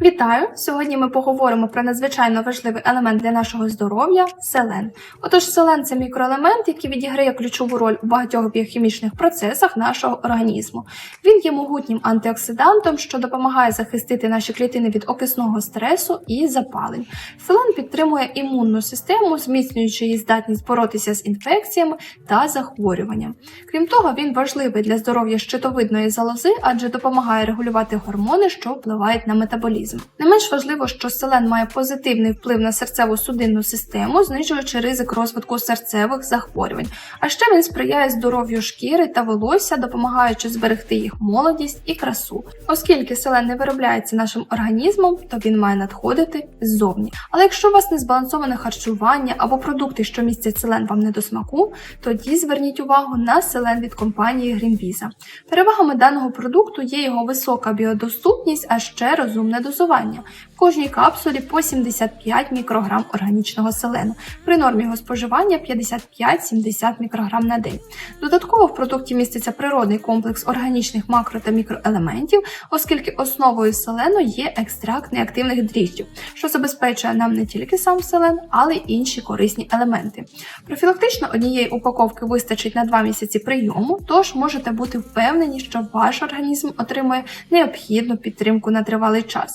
Вітаю! Сьогодні ми поговоримо про надзвичайно важливий елемент для нашого здоров'я селен. Отож, селен це мікроелемент, який відіграє ключову роль у багатьох біохімічних процесах нашого організму. Він є могутнім антиоксидантом, що допомагає захистити наші клітини від окисного стресу і запалень. Селен підтримує імунну систему, зміцнюючи її здатність боротися з інфекціями та захворюванням. Крім того, він важливий для здоров'я щитовидної залози, адже допомагає регулювати гормони, що впливають на метаболізм. Не менш важливо, що селен має позитивний вплив на серцево-судинну систему, знижуючи ризик розвитку серцевих захворювань. А ще він сприяє здоров'ю шкіри та волосся, допомагаючи зберегти їх молодість і красу. Оскільки селен не виробляється нашим організмом, то він має надходити ззовні. Але якщо у вас незбалансоване харчування або продукти, що містять селен, вам не до смаку, тоді зверніть увагу на селен від компанії Greenpeace. Перевагами даного продукту є його висока біодоступність, а ще розумне дозування. В кожній капсулі по 75 мікрограм органічного селену. При нормі його споживання 55-70 мікрограм на день. Додатково в продукті міститься природний комплекс органічних макро та мікроелементів, оскільки основою селену є екстракт неактивних дріжджів, що забезпечує нам не тільки сам селен, але й інші корисні елементи. Профілактично однієї упаковки вистачить на 2 місяці прийому, тож можете бути впевнені, що ваш організм отримує необхідну підтримку на тривалий час.